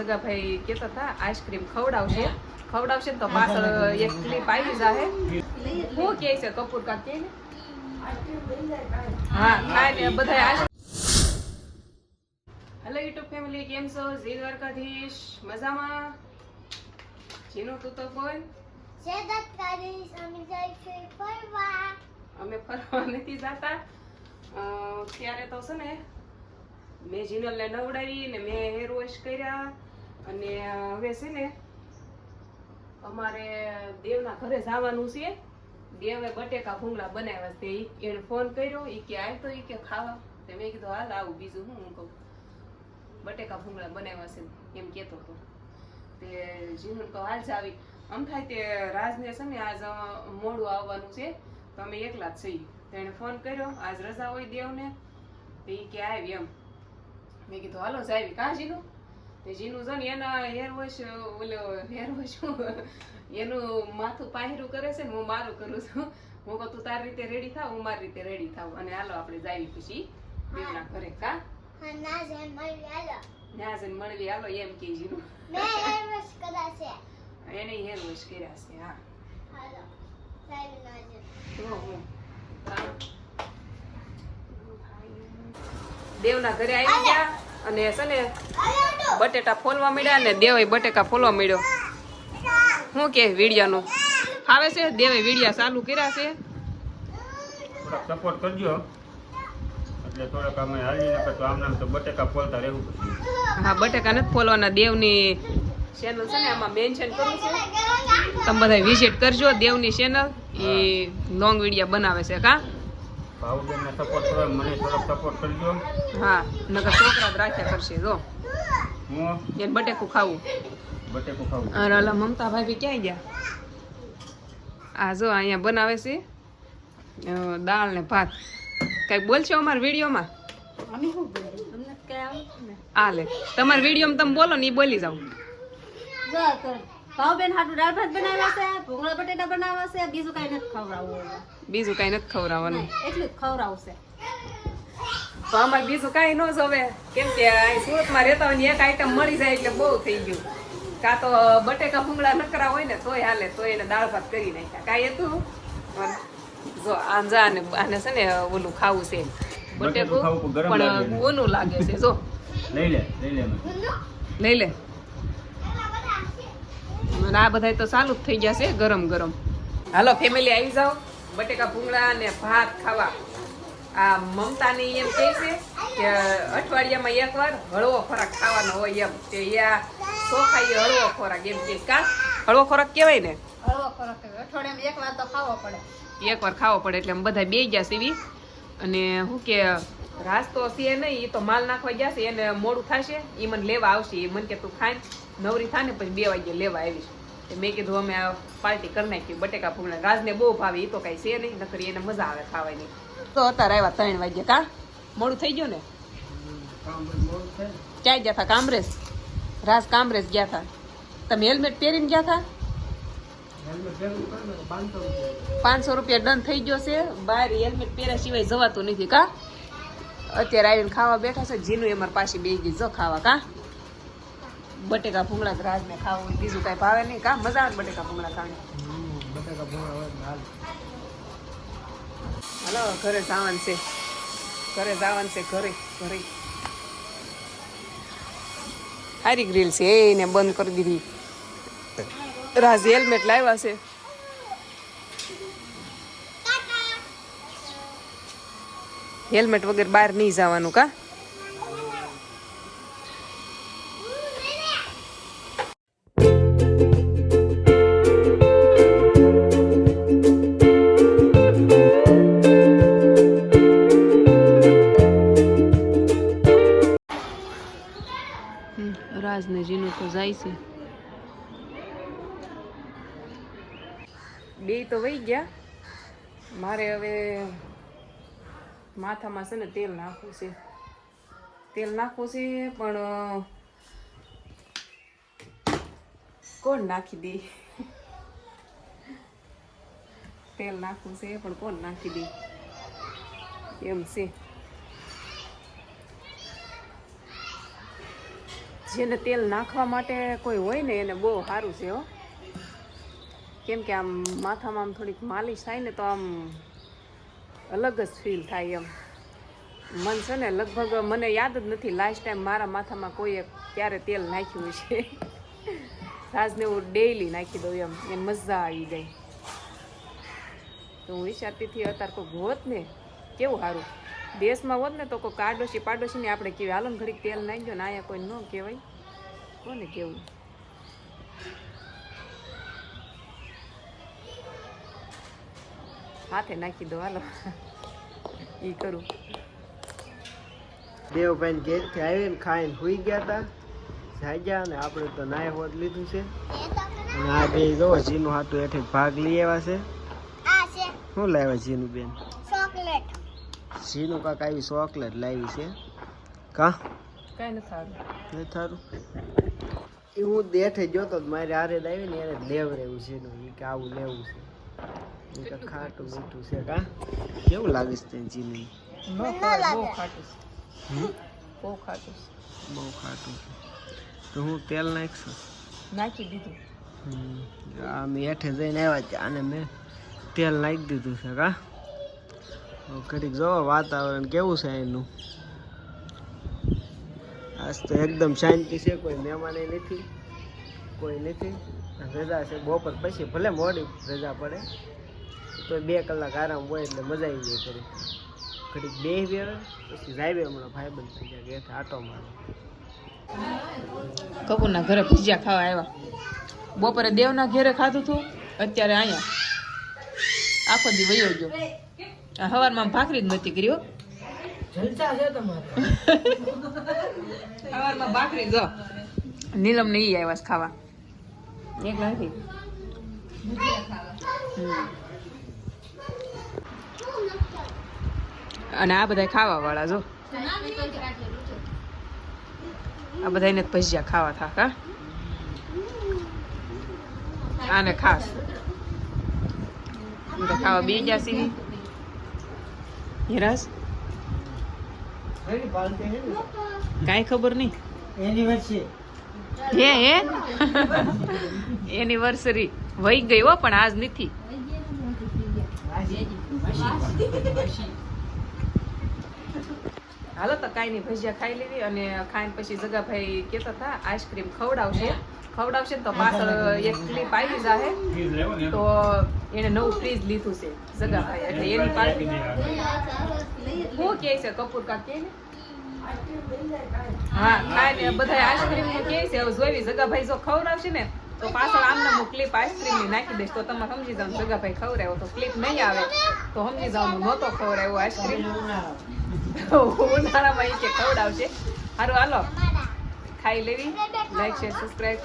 જગાભાઈ કેતા હતા આઈસ્ક્રીમ ખવડાવશે. ખવડાવશે તો પાછળ એક ક્લિપ આવી જાહે. હું કે છે કપૂર કા કે હા ખાય ને બધા હેલો યુટ્યુબ ફેમિલી કેમ છો? જી દ્વારકાધીશ મજામાં? જીનો તું તો બોલ. અમે ફરવા નથી જતા. ત્યારે તો છે ને મેં જીનલને નવડાવી ને મેં હેર વોશ કર્યા. અને હવે છે ને, અમારે દેવના ઘરે જવાનું છે. દેવે બટેકા ભૂંગળા બનાવ્યા છે. એને ફોન કર્યો એ કે આવ તો ઈ કે ખાવા. તે મેં કીધું, હાલ આવું, બીજું હું કહું. બટેકા ભૂંગળા બનાવ્યા છે, એમ કહેતો હતો. તે જીવન તો હાલ જ આવી આમ થાય તે રાજને છે ને, આજ મોડું આવવાનું છે. તો અમે એકલા જ છીએ. તેણે ફોન કર્યો, આજ રજા હોય દેવને. તો કે આવી એમ. મેં કીધું, હાલો, જાવી. કાં જીનું? જીનું છે ને એના હેર વોશ ઓલો હેર વોશ એનું માથું પાહેરું કરે છે ને હું મારું કરું છું. હું કહું તું તારી રીતે રેડી થાવ હું મારી રીતે રેડી થાવ અને હાલો આપણે જાવી પછી દેવના ઘરે કા? હા ના જે મળી આલો ત્યાં જઈને મળવી હાલો એમ કે જીનું. એને હેર વોશ કર્યા છે હા. દેવના ઘરે આવી ગયા અને છે ને બટેટા. ફોલવા મળ્યા ને દેવે બટેકા ફોલવા મળ્યો. શું કે વીડિયાનું? આવે છે? દેવે વિડિયા ચાલુ કર્યા છે? સપોર્ટ કરજો. એટલે થોડાક અમે હાલી નકર તો આમ તો બટેકા ફોલતા રહેવું હા બટેકા નથી ફોલવાના. દેવની ચેનલ છે ને આમાં મેન્શન કરું છે. તમે બધા વિઝિટ કરજો દેવની ચેનલ એ લોંગ વિડિયા બનાવે છે કા? ભાવબેનને સપોર્ટ કરો મને થોડોક સપોર્ટ કરજો. હા નકર છોકરા જ રાખ્યા કરશે જો. હું? એને બટેકું ખાવું. બટેકું ખાવું અરે ઓલા મમતા ભાભી ક્યાં ગયા? આ જો અહીંયા બનાવે છે દાળ ને ભાત. કઈ બોલશો અમારા વિડીયોમાં? આ લે તમારા વિડીયોમાં તમે બોલો ને એ બોલી જાઓ. ભાવબેન હાટુ દાળ ભાત બનાવ્યા છે ભૂંગળા બટેટા બનાવ્યા છે બીજું કઈ નથી ખવડાવવું બીજું કઈ નથી ખવડાવવાનું. એટલું જ ખવડાવશે. તો અમારે બીજું કાંઈ ન જોવે. કેમ કે અહીં સુરતમાં રહેતા હોય ને એક આઈટમ મળી જાય એટલે બહુ થઈ ગયું. કાં તો બટેકા ભૂંગળા નકરા હોય ને તોય હાલે તોય એને દાળ ભાત કરી નાખ્યા. કાંઈ હતું? જો આંજા ને આને છે ને ઓલું ખાવું છે. બટેકું પણ ઓનું લાગે છે જો. લઈ લે લઈ લે લઈ લે. અને આ બધા તો ચાલુ જ થઈ ગયા છે ગરમ ગરમ. હાલો ફેમિલી આવી જાઓ. બટેકા ભૂંગળા અને ભાત ખાવા. આ મમતાની એમ કહે છે કે અઠવાડિયામાં એકવાર હળવો ખોરાક ખાવાનો હોય એમ. કે આ ચોખાઈ હળવો ખોરાક એમ કે કા? હળવો ખોરાક કહેવાય ને? હળવો ખોરાક અઠવાડિયામાં એક વાર તો ખાવો પડે. એકવાર ખાવો પડે એટલે બધા બે ગયા સીવી અને શું કે રાસ તો છે નહીં એ તો માલ નાખવા ગયા છે એને મોડું થશે એ મને લેવા આવશે. એ મને કે તું ખાઈ નવરી થાય ને પછી બે વાગે લેવા આવીશ. મેં કીધું, અમે આ પાર્ટી કરી નાખી, બટેકા ભૂંગળા રાજને બહુ ભાવે એ તો કાંઈ છે નહીં, નકરી એને મજા આવે ખાવાની. તો અત્યારે આવ્યા ત્રણ વાગ્યા, કા? મોડું થઈ ગયું ને? ક્યાંય ગયા હતા કામરેજ? રાજ કામરેજ ગયા હતા તમે હેલ્મેટ પહેરીને ગયા હતા પાંચસો રૂપિયા ડન થઈ ગયો છે. બહાર હેલ્મેટ પહેર્યા સિવાય જવાતું નથી, કા? અત્યારે આવીને ખાવા બેઠા છે. જીનું અમારી પાછી બે ગઈ, જો ખાવા, કા? બટેકા ભૂંગળા રાજને ખાવું હોય, બીજું કાંઈ ભાવે નહીં. કા મજા આવે બટેકા ભૂંગળા ખાવાની? હાલો, ઘરે જવાનું છે. ઘરે જવાનું છે, ઘરે ઘરે. હારી ગ્રીલ છે. એને બંધ કરી દીધી. રાજ હેલ્મેટ લાવ્યા છે. હેલ્મેટ વગર બહાર નહીં જવાનું કા? રાજને જીનું તો જાય છે બે તો વહી ગયા મારે હવે માથામાં છે ને તેલ નાખવું છે તેલ નાખવું છે પણ કોણ નાખી દે તેલ નાખવું છે પણ કોણ નાખી દે એમ છે જેને તેલ નાખવા માટે કોઈ હોય ને એને બહુ સારું છે હો. કેમ કે આમ માથામાં આમ થોડીક માલિશ થાય ને તો આમ અલગ જ ફીલ થાય એમ. મન છે ને લગભગ મને યાદ જ નથી લાસ્ટ ટાઈમ મારા માથામાં કોઈએ ક્યારે તેલ નાખ્યું છે રાજને હું ડેઈલી નાખી દઉં એમ એ મજા આવી જાય. તો હું વિચારતી હતી અત્યારે કોઈ હોત ને, કેવું સારું? દેશમાં હોત ને તો કોઈ કાડોશી પાડોશીને આપણે કહેવાય હાલો ને ઘડીક તેલ નાખ્યો ને અહીંયા કોઈ ન કહેવાય. કોને કેવું હાથે નાખી દો હાલો. એ કરું. દેવભાઈ ઘેરથી આવીને ખાઈને સુઈ ગયા હતા જાગ્યા અને આપણે તો નાય હોત લીધું છે. અને આ બે જો જીનું હાથું એઠે ભાગ લઈ આવ્યા છે. શું લાવ્યા જીનું બેન? જીનું કાંક આવી ચોકલેટ લાવી છે. કા? કાંઈ નથી થારું નહીં થારું એ હું દેઠે જોતો તો મારી જ આવી ને એને લેવરેવું છે એનું એ કે આવું લેવું છે. એ કે ખાટું મીઠું છે કા? કેવું લાગે છે તને જીનું ન બહુ ખાટું છે. બહુ ખાટું છે. બહુ ખાટું છે. તો હું તેલ નાખશું? નાખી દીધું. હમ. આ મેં હેઠે જઈને આવ્યા છે આને મેં તેલ નાખી દીધું છે કા? ઘડીક જોવો વાતાવરણ કેવું છે એનું. આજ તો એકદમ શાંતિ છે, કોઈ મહેમાન નથી, કોઈ નથી. રજા છે, બપોર પછી ભલે મોડી રજા પડે તો બે કલાક આરામ હોય એટલે મજા આવી જાય ઘડી ઘડીક બે હવે પછી જાય હમણાં ભાઈબંધ થઈ જાય હેઠે આટો મારે કપૂરના ઘરે ભજીયા ખાવા આવ્યા. બપોરે દેવના ઘેરે ખાધું હતું અત્યારે અહીંયા. આખો દી વયો ગયો. આ હવારમાં ભાખરી જ નહોતી કરી હો. સવારમાં ભાખરી જો. નીલમ ને ઈ આવ્યા છે ખાવા. એક નથી. અને આ બધા ખાવા વાળા જો. આ બધા એને ભજીયા ખાવા થાક હા. આને ખાસ. ખાવા બે ગયા સીવી હિરાસ કાંઈ ખબર નહીં. હે હે? એનિવર્સરી વહી ગઈ હો પણ આજ નથી. હાલો તો કાંઈ નહીં ભજીયા ખાઈ લેવી અને ખાઈને પછી જગાભાઈ કહેતા હતા આઈસ્ક્રીમ ખવડાવશે ખવડાવશે ને તો પાછળ એક ક્લિપ આવી જાહે. તો એને નવું ફ્રીજ લીધું છે જગાભાઈ એટલે એની પાર્ટી શું કહે છે કપૂર કાકી કે ને? હા ખાઈને બધા આઈસ્ક્રીમનું કહે છે હવે જોઈ જગાભાઈ જો ખવડાવશે ને તો પાછળ આમને હું ક્લિપ આઈસ્ક્રીમની નાખી દઈશ તો તમે સમજી જાવ ને જગાભાઈ ખવડાવ્યો તો ક્લિપ નહીં આવે તો સમજી જાવ નહોતો ખવડાવ્યો આઈસ્ક્રીમ. ઉનાળામાં કે ખવડાવશે. સારું હાલો. ખાઈ લેવી. Like share subscribe